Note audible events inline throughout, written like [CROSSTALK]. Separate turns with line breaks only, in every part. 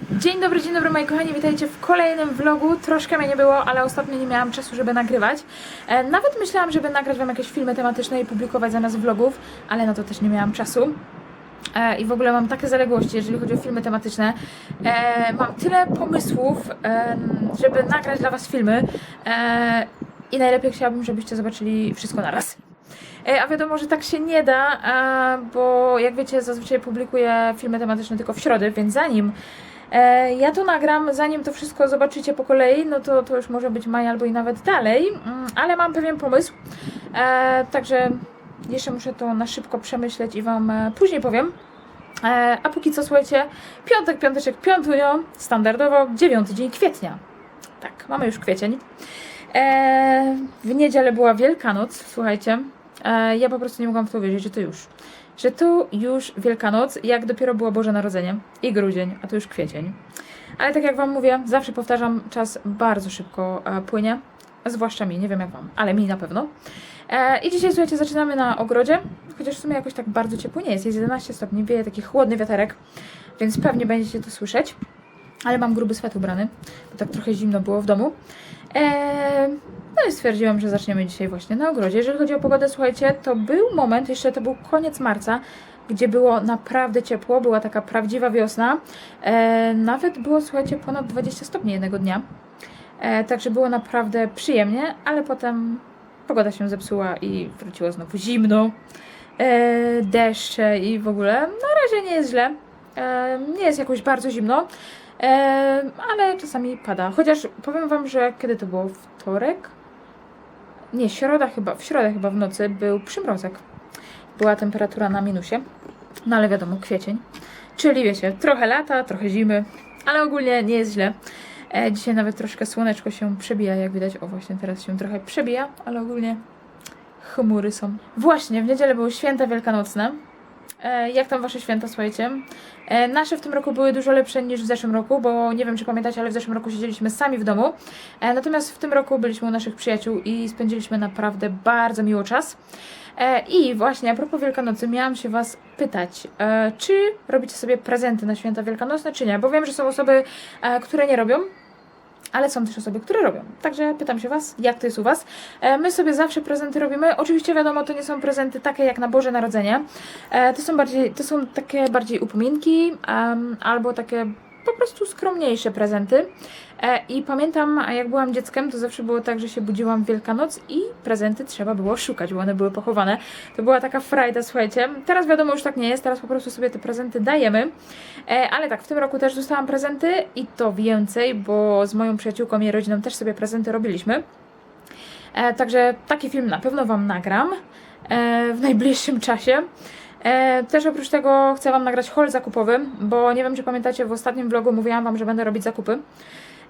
Dzień dobry, dzień dobry moi kochani, witajcie w kolejnym vlogu. Troszkę mnie nie było, ale ostatnio nie miałam czasu, żeby nagrywać. E, nawet myślałam, żeby nagrać Wam jakieś filmy tematyczne i publikować zamiast vlogów, ale na to też nie miałam czasu. E, I w ogóle mam takie zaległości, jeżeli chodzi o filmy tematyczne. E, mam tyle pomysłów, żeby nagrać dla Was filmy. I najlepiej chciałabym, żebyście zobaczyli wszystko naraz. A wiadomo, że tak się nie da, bo jak wiecie, zazwyczaj publikuję filmy tematyczne tylko w środę, więc zanim ja to nagram, zanim to wszystko zobaczycie po kolei, no to, to już może być maj albo i nawet dalej, Mm, ale mam pewien pomysł, e, także jeszcze muszę to na szybko przemyśleć i Wam e, później powiem. E, A póki co, słuchajcie, piątek, piąteczek, piątunio, standardowo dziewiąty dzień kwietnia. Tak, mamy już kwiecień. E, w niedzielę była Wielkanoc, słuchajcie. E, ja po prostu nie mogłam w to uwierzyć, że to już. Że to już Wielkanoc, jak dopiero było Boże Narodzenie i grudzień, a to już kwiecień. Ale tak jak Wam mówię, zawsze powtarzam, czas bardzo szybko e, płynie. Zwłaszcza mi, nie wiem jak Wam, ale mi na pewno. E, I dzisiaj, słuchajcie, zaczynamy na ogrodzie. Chociaż w sumie jakoś tak bardzo ciepło nie jest. Jest 11 stopni, wieje taki chłodny wiaterek, więc pewnie będziecie to słyszeć. Ale mam gruby swet ubrany, bo tak trochę zimno było w domu. Eee, no i stwierdziłam, że zaczniemy dzisiaj właśnie na ogrodzie. Jeżeli chodzi o pogodę, słuchajcie, to był moment, jeszcze to był koniec marca, gdzie było naprawdę ciepło, była taka prawdziwa wiosna. Eee, nawet było, słuchajcie, ponad 20 stopni jednego dnia. Eee, także było naprawdę przyjemnie, ale potem pogoda się zepsuła i wróciło znowu zimno, eee, deszcze i w ogóle. Na razie nie jest źle. Eee, nie jest jakoś bardzo zimno. Eee, ale czasami pada. Chociaż powiem Wam, że kiedy to było? Wtorek? Nie, środa chyba, w środę chyba w nocy był przymrozek. Była temperatura na minusie. No ale wiadomo, kwiecień. Czyli wiecie, trochę lata, trochę zimy, ale ogólnie nie jest źle. E, dzisiaj nawet troszkę słoneczko się przebija, jak widać. O, właśnie teraz się trochę przebija, ale ogólnie chmury są. Właśnie, w niedzielę były święta wielkanocne. E, jak tam wasze święta, słuchajcie? E, nasze w tym roku były dużo lepsze niż w zeszłym roku, bo nie wiem, czy pamiętacie, ale w zeszłym roku siedzieliśmy sami w domu. E, natomiast w tym roku byliśmy u naszych przyjaciół i spędziliśmy naprawdę bardzo miło czas. I właśnie a propos Wielkanocy, miałam się Was pytać, czy robicie sobie prezenty na święta wielkanocne, czy nie? Bo wiem, że są osoby, które nie robią, ale są też osoby, które robią. Także pytam się Was, jak to jest u Was. E, My sobie zawsze prezenty robimy. Oczywiście wiadomo, to nie są prezenty takie jak na Boże Narodzenie. E, To są bardziej, to są takie bardziej upominki albo takie po prostu skromniejsze prezenty. E, I pamiętam, jak byłam dzieckiem, to zawsze było tak, że się budziłam w Wielkanoc i prezenty trzeba było szukać, bo one były pochowane. To była taka frajda, słuchajcie. Teraz wiadomo, już tak nie jest, teraz po prostu sobie te prezenty dajemy. E, Ale tak, w tym roku też dostałam prezenty i to więcej, bo z moją przyjaciółką i rodziną też sobie prezenty robiliśmy. E, Także taki film na pewno Wam nagram w najbliższym czasie. E, Też oprócz tego chcę Wam nagrać haul zakupowy, bo nie wiem, czy pamiętacie, w ostatnim vlogu mówiłam Wam, że będę robić zakupy.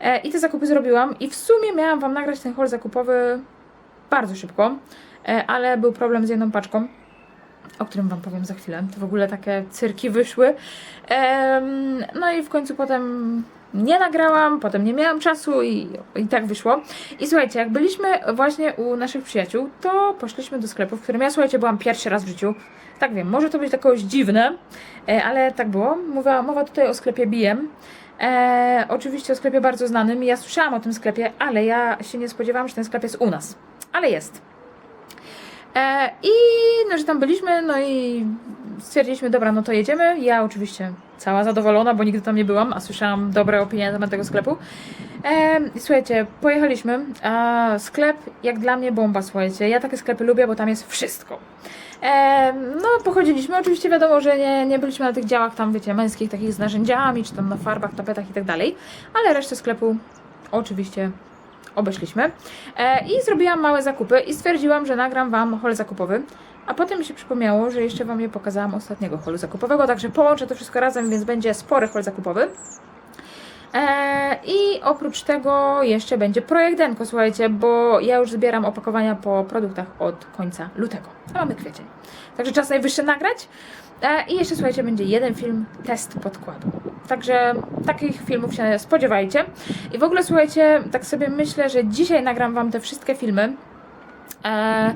E, I te zakupy zrobiłam i w sumie miałam Wam nagrać ten haul zakupowy bardzo szybko, e, ale był problem z jedną paczką, o którym Wam powiem za chwilę. To w ogóle takie cyrki wyszły. No i w końcu potem nie nagrałam, potem nie miałam czasu i, i tak wyszło. I słuchajcie, jak byliśmy właśnie u naszych przyjaciół, to poszliśmy do sklepu, w którym ja, słuchajcie, byłam pierwszy raz w życiu. Tak wiem, może to być dla kogoś dziwne, e, ale tak było. Mowa, mowa tutaj o sklepie BM. E, oczywiście o sklepie bardzo znanym. Ja słyszałam o tym sklepie, ale ja się nie spodziewałam, że ten sklep jest u nas. Ale jest. E, I no, że tam byliśmy, no i stwierdziliśmy, dobra, no to jedziemy. Ja oczywiście cała zadowolona, bo nigdy tam nie byłam, a słyszałam dobre opinie na temat tego sklepu. E, słuchajcie, pojechaliśmy. A sklep, jak dla mnie, bomba, słuchajcie. Ja takie sklepy lubię, bo tam jest wszystko. E, no, pochodziliśmy. Oczywiście wiadomo, że nie, nie byliśmy na tych działach tam, wiecie, męskich, takich z narzędziami, czy tam na farbach, tapetach i tak dalej, ale resztę sklepu oczywiście obeszliśmy. E, I zrobiłam małe zakupy i stwierdziłam, że nagram Wam haul zakupowy. A potem mi się przypomniało, że jeszcze Wam nie pokazałam ostatniego holu zakupowego, także połączę to wszystko razem, więc będzie spory hol zakupowy. E, I oprócz tego jeszcze będzie projekt Denko, słuchajcie, bo ja już zbieram opakowania po produktach od końca lutego. A mamy kwiecień. Także czas najwyższy nagrać. E, I jeszcze słuchajcie, będzie jeden film test podkładu. Także takich filmów się spodziewajcie. I w ogóle słuchajcie, tak sobie myślę, że dzisiaj nagram Wam te wszystkie filmy. E,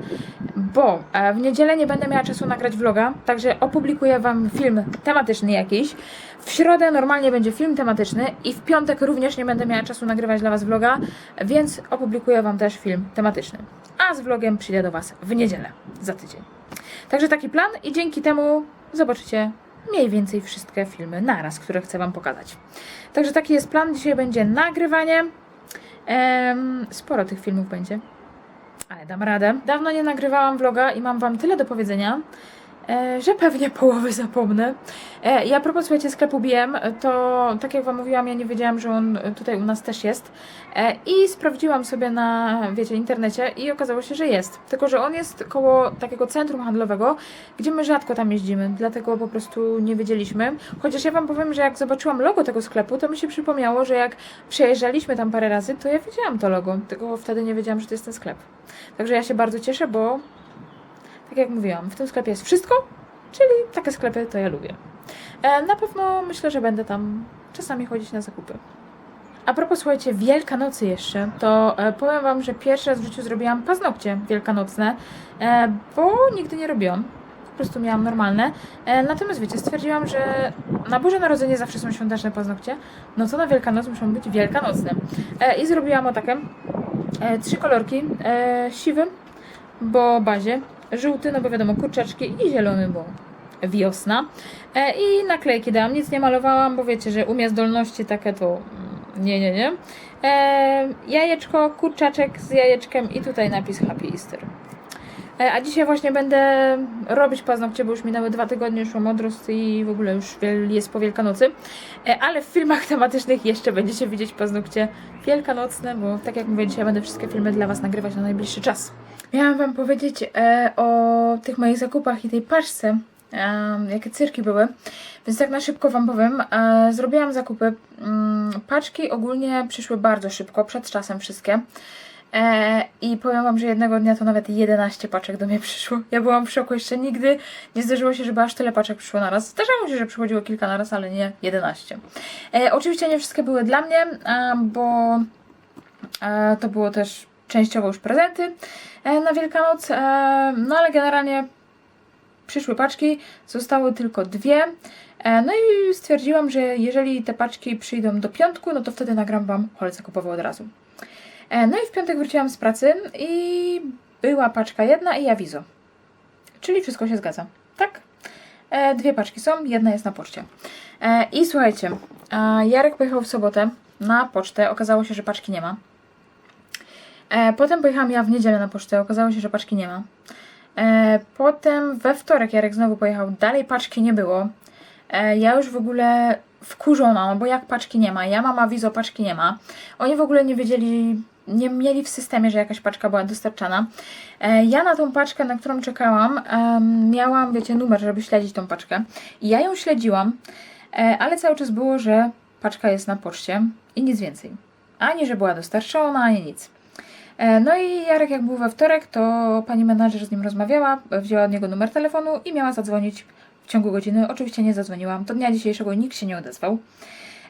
bo e, w niedzielę nie będę miała czasu nagrać vloga, także opublikuję Wam film tematyczny jakiś. W środę normalnie będzie film tematyczny i w piątek również nie będę miała czasu nagrywać dla Was vloga, więc opublikuję Wam też film tematyczny. A z vlogiem przyjdę do Was w niedzielę, za tydzień. Także taki plan i dzięki temu zobaczycie mniej więcej wszystkie filmy naraz, które chcę Wam pokazać. Także taki jest plan. Dzisiaj będzie nagrywanie. Sporo tych filmów będzie ale dam radę. Dawno nie nagrywałam vloga i mam Wam tyle do powiedzenia, że pewnie połowę zapomnę. E, ja a propos, słuchajcie, sklepu BM, to tak jak Wam mówiłam, ja nie wiedziałam, że on tutaj u nas też jest e, i sprawdziłam sobie na, wiecie, internecie i okazało się, że jest. Tylko, że on jest koło takiego centrum handlowego, gdzie my rzadko tam jeździmy, dlatego po prostu nie wiedzieliśmy. Chociaż ja Wam powiem, że jak zobaczyłam logo tego sklepu, to mi się przypomniało, że jak przejeżdżaliśmy tam parę razy, to ja widziałam to logo, tylko wtedy nie wiedziałam, że to jest ten sklep. Także ja się bardzo cieszę, bo tak jak mówiłam, w tym sklepie jest wszystko, czyli takie sklepy to ja lubię. E, na pewno myślę, że będę tam czasami chodzić na zakupy. A propos, słuchajcie, Wielkanocy jeszcze, to e, powiem Wam, że pierwszy raz w życiu zrobiłam paznokcie wielkanocne, e, bo nigdy nie robiłam. Po prostu miałam normalne. Natomiast wiecie, stwierdziłam, że na Boże Narodzenie zawsze są świąteczne paznokcie, no to na Wielkanoc muszą być wielkanocne. I zrobiłam o takem e, trzy kolorki. E, siwy, bo bazie, żółty, no bo wiadomo, kurczaczki i zielony, bo wiosna. E, I naklejki dałam, nic nie malowałam, bo wiecie, że umie zdolności takie to mm, nie, nie, nie. E, jajeczko, kurczaczek z jajeczkiem i tutaj napis Happy Easter. E, a dzisiaj właśnie będę robić paznokcie, bo już minęły dwa tygodnie, szłam odrost i w ogóle już jest po Wielkanocy. Ale w filmach [LAUGHS] tematycznych jeszcze będziecie widzieć paznokcie wielkanocne, bo tak jak mówię, dzisiaj będę wszystkie filmy dla Was nagrywać na najbliższy czas. Miałam Wam powiedzieć e, o tych moich zakupach i tej paczce, e, jakie cyrki były. Więc tak na szybko Wam powiem. E, zrobiłam zakupy. Mm, paczki ogólnie przyszły bardzo szybko, przed czasem wszystkie. E, I powiem Wam, że jednego dnia to nawet 11 paczek do mnie przyszło. Ja byłam w szoku, jeszcze nigdy nie zdarzyło się, żeby aż tyle paczek przyszło na raz. Zdarzało się, że przychodziło kilka na raz, ale nie 11. E, oczywiście nie wszystkie były dla mnie, e, bo e, to było też częściowo już prezenty e, na Wielkanoc. E, no ale generalnie przyszły paczki, zostały tylko dwie. E, No i stwierdziłam, że jeżeli te paczki przyjdą do piątku, no to wtedy nagram Wam haul zakupowy od razu. No i w piątek wróciłam z pracy i była paczka jedna i awizo. Czyli wszystko się zgadza. Tak? Dwie paczki są, jedna jest na poczcie. I słuchajcie, Jarek pojechał w sobotę na pocztę, okazało się, że paczki nie ma. E, Potem pojechałam ja w niedzielę na pocztę, okazało się, że paczki nie ma. E, Potem we wtorek Jarek znowu pojechał, dalej paczki nie było. E, Ja już w ogóle wkurzona, bo jak paczki nie ma, ja mam awizo, paczki nie ma. Oni w ogóle nie wiedzieli, nie mieli w systemie, że jakaś paczka była dostarczana. E, Ja na tą paczkę, na którą czekałam, em, miałam, wiecie, numer, żeby śledzić tą paczkę. I ja ją śledziłam, e, ale cały czas było, że paczka jest na poczcie i nic więcej. Ani, że była dostarczona, ani nic. E, No i Jarek jak był we wtorek, to pani menadżer z nim rozmawiała, wzięła od niego numer telefonu i miała zadzwonić w ciągu godziny. Oczywiście nie zadzwoniłam. Do dnia dzisiejszego nikt się nie odezwał.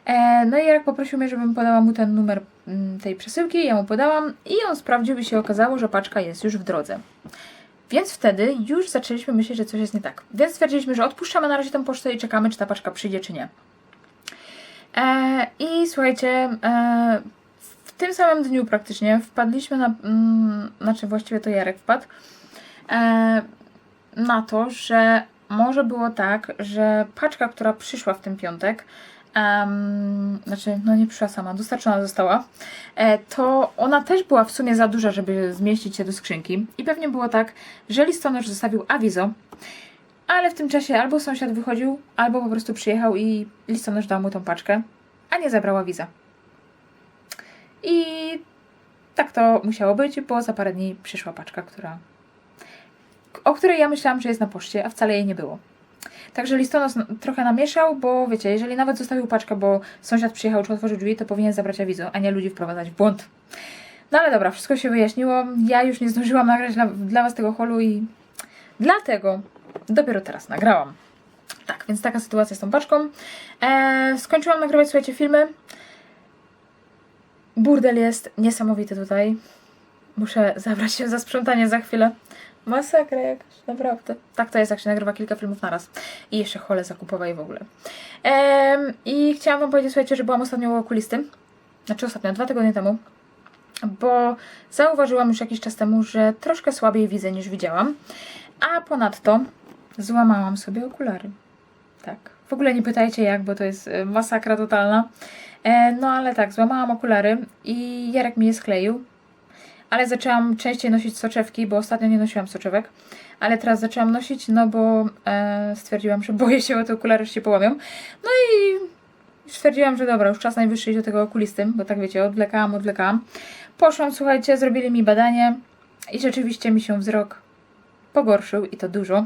E, No i Jarek poprosił mnie, żebym podała mu ten numer mm, tej przesyłki. Ja mu podałam i on sprawdził i się okazało, że paczka jest już w drodze. Więc wtedy już zaczęliśmy myśleć, że coś jest nie tak. Więc stwierdziliśmy, że odpuszczamy na razie tę pocztę i czekamy, czy ta paczka przyjdzie, czy nie. E, I słuchajcie, tym samym dniu praktycznie wpadliśmy na, mm, znaczy właściwie to Jarek wpadł, e, na to, że może było tak, że paczka, która przyszła w ten piątek, em, znaczy, no nie przyszła sama, dostarczona została, e, to ona też była w sumie za duża, żeby zmieścić się do skrzynki. I pewnie było tak, że listonosz zostawił awizo, ale w tym czasie albo sąsiad wychodził, albo po prostu przyjechał i listonosz dał mu tą paczkę, a nie zabrał awiza. I tak to musiało być, bo za parę dni przyszła paczka, która o której ja myślałam, że jest na poczcie, a wcale jej nie było. Także listonosz trochę namieszał, bo wiecie, jeżeli nawet zostawił paczkę, bo sąsiad przyjechał czy otworzył drzwi, to powinien zabrać awizo, a nie ludzi wprowadzać w błąd. No ale dobra, wszystko się wyjaśniło. Ja już nie zdążyłam nagrać dla, dla Was tego holu i dlatego dopiero teraz nagrałam. Tak, więc taka sytuacja z tą paczką. Eee, skończyłam nagrywać, słuchajcie, filmy. Burdel jest niesamowity tutaj. Muszę zabrać się za sprzątanie za chwilę. Masakra jakaś, naprawdę. Tak to jest, jak się nagrywa kilka filmów naraz. I jeszcze chole zakupowe i w ogóle. Em, I chciałam wam powiedzieć, słuchajcie, że byłam ostatnio u okulisty. Znaczy ostatnio, dwa tygodnie temu. Bo zauważyłam już jakiś czas temu, że troszkę słabiej widzę niż widziałam. A ponadto złamałam sobie okulary. Tak. W ogóle nie pytajcie jak, bo to jest e, masakra totalna. E, no ale tak, złamałam okulary i Jarek mi je skleił. Ale zaczęłam częściej nosić soczewki, bo ostatnio nie nosiłam soczewek. Ale teraz zaczęłam nosić, no bo e, stwierdziłam, że [LAUGHS] boję się, bo te okulary się połamią. No i stwierdziłam, że dobra, już czas najwyższy iść do tego okulisty, bo tak wiecie, odwlekałam, odwlekałam. Poszłam, słuchajcie, zrobili mi badanie i rzeczywiście mi się wzrok pogorszył i to dużo.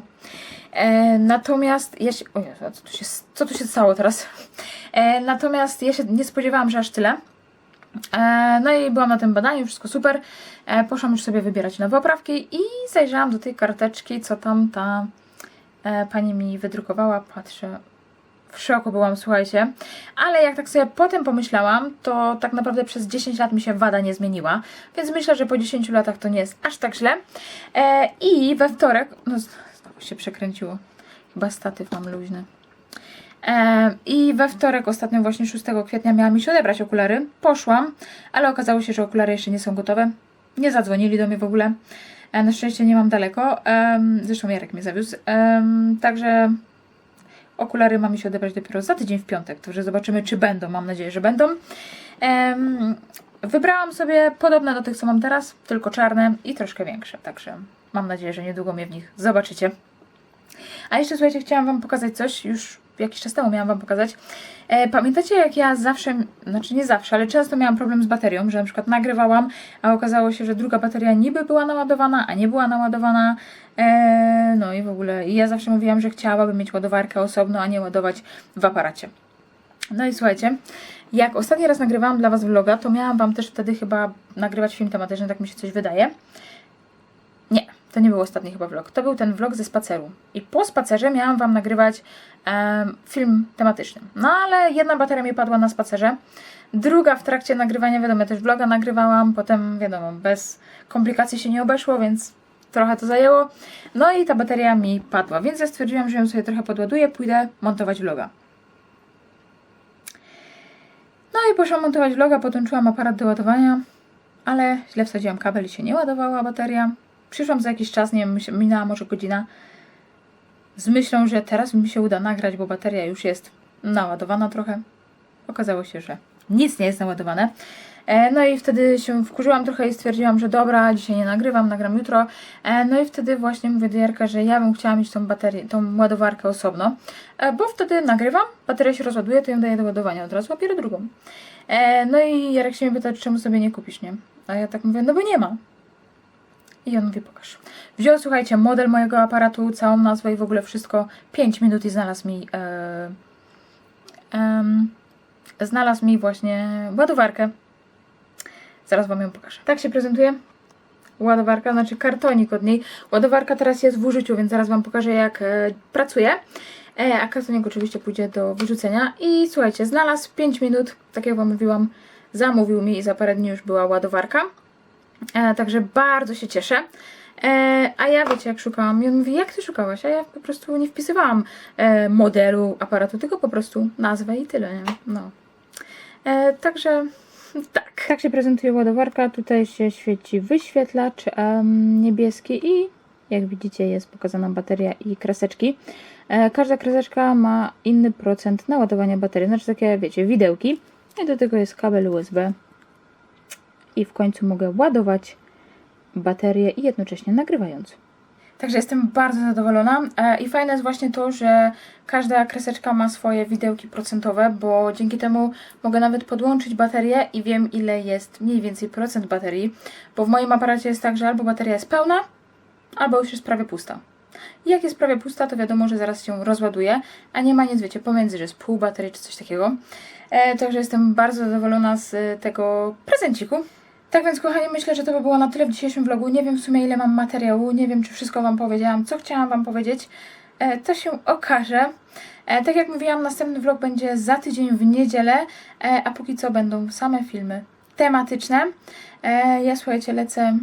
E, natomiast ja się. O Jezu, co tu się, co tu się stało teraz? E, natomiast ja się nie spodziewałam, że aż tyle. E, no i byłam na tym badaniu, wszystko super. E, poszłam już sobie wybierać nowe oprawki i zajrzałam do tej karteczki, co tam ta e, pani mi wydrukowała. Patrzę, w szoku byłam, słuchajcie. Ale jak tak sobie potem pomyślałam, to tak naprawdę przez 10 lat mi się wada nie zmieniła. Więc myślę, że po 10 latach to nie jest aż tak źle. E, I we wtorek, no się przekręciło. Chyba statyw mam luźny. E, I we wtorek, ostatnio właśnie 6 kwietnia miałam mi się odebrać okulary. Poszłam, ale okazało się, że okulary jeszcze nie są gotowe. Nie zadzwonili do mnie w ogóle. E, na szczęście nie mam daleko. Zresztą Jarek mnie zawiózł. Także okulary mam się odebrać dopiero za tydzień w piątek. Także zobaczymy, czy będą. Mam nadzieję, że będą. Wybrałam sobie podobne do tych, co mam teraz, tylko czarne i troszkę większe. Także mam nadzieję, że niedługo mnie w nich zobaczycie. A jeszcze słuchajcie, chciałam Wam pokazać coś, już jakiś czas temu miałam Wam pokazać. E, pamiętacie, jak ja zawsze, znaczy nie zawsze, ale często miałam problem z baterią, że na przykład nagrywałam, a okazało się, że druga bateria niby była naładowana, a nie była naładowana. E, no i w ogóle, i ja zawsze mówiłam, że chciałabym mieć ładowarkę osobno, a nie ładować w aparacie. No i słuchajcie, jak ostatni raz nagrywałam dla Was vloga, to miałam Wam też wtedy chyba nagrywać film tematyczny, tak mi się coś wydaje. To nie był ostatni chyba vlog. To był ten vlog ze spaceru. I po spacerze miałam Wam nagrywać film tematyczny. No ale jedna bateria mi padła na spacerze. Druga w trakcie nagrywania, wiadomo, też vloga nagrywałam. Potem, wiadomo, bez komplikacji się nie obeszło, więc trochę to zajęło. No i ta bateria mi padła, więc ja stwierdziłam, że ją sobie trochę podładuję, pójdę montować vloga. No i poszłam montować vloga, podłączyłam aparat do ładowania, ale źle wsadziłam kabel i się nie ładowała bateria. Przyszłam za jakiś czas, nie wiem, minęła może godzina, z myślą, że teraz mi się uda nagrać, bo bateria już jest naładowana trochę. Okazało się, że nic nie jest naładowane. E, No i wtedy się wkurzyłam trochę i stwierdziłam, że dobra, dzisiaj nie nagrywam, nagram jutro. E, No i wtedy właśnie mówię do Jarka, że ja bym chciała mieć tą baterię, tą ładowarkę osobno, e, bo wtedy nagrywam, bateria się rozładuje, to ją daję do ładowania od razu, a drugą. No i Jarek się mnie pyta, czemu sobie nie kupisz, nie? A ja tak mówię, no bo nie ma. I on mówi, pokaż. Wziął, słuchajcie, model mojego aparatu, całą nazwę i w ogóle wszystko. 5 minut i znalazł mi e, znalazł mi właśnie ładowarkę. Zaraz Wam ją pokażę. Tak się prezentuje ładowarka, znaczy kartonik od niej. Ładowarka teraz jest w użyciu, więc zaraz Wam pokażę jak e, pracuje. E, a kartonik oczywiście pójdzie do wyrzucenia. I słuchajcie, znalazł 5 minut, tak jak Wam mówiłam, zamówił mi i za parę dni już była ładowarka. E, także bardzo się cieszę. E, a ja wiecie, jak szukałam, i on mówi, jak ty szukałaś? A ja po prostu nie wpisywałam e, modelu aparatu, tylko po prostu nazwę i tyle, nie? No. E, także tak. Tak się prezentuje ładowarka. Tutaj się świeci wyświetlacz em, niebieski i jak widzicie jest pokazana bateria i kreseczki. E, każda kreseczka ma inny procent naładowania baterii, znaczy takie wiecie, widełki. I do tego jest kabel USB i w końcu mogę ładować baterię i jednocześnie nagrywając. Także jestem bardzo zadowolona e, i fajne jest właśnie to, że każda kreseczka ma swoje widełki procentowe, bo dzięki temu mogę nawet podłączyć baterię i wiem ile jest mniej więcej procent baterii, bo w moim aparacie jest tak, że albo bateria jest pełna, albo już jest prawie pusta. I jak jest prawie pusta, to wiadomo, że zaraz się rozładuje, a nie ma nic, wiecie, pomiędzy, że jest pół baterii czy coś takiego. E, także jestem bardzo zadowolona z tego prezenciku. Tak więc, kochani, myślę, że to by było na tyle w dzisiejszym vlogu. Nie wiem w sumie, ile mam materiału, nie wiem, czy wszystko Wam powiedziałam, co chciałam Wam powiedzieć. E, to się okaże. E, tak jak mówiłam, następny vlog będzie za tydzień w niedzielę, e, a póki co będą same filmy tematyczne. E, ja, słuchajcie, lecę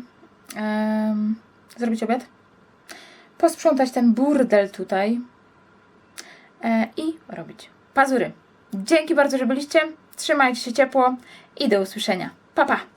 em, zrobić obiad, posprzątać ten burdel tutaj e, i robić pazury. Dzięki bardzo, że byliście. Trzymajcie się ciepło i do usłyszenia. Pa, pa!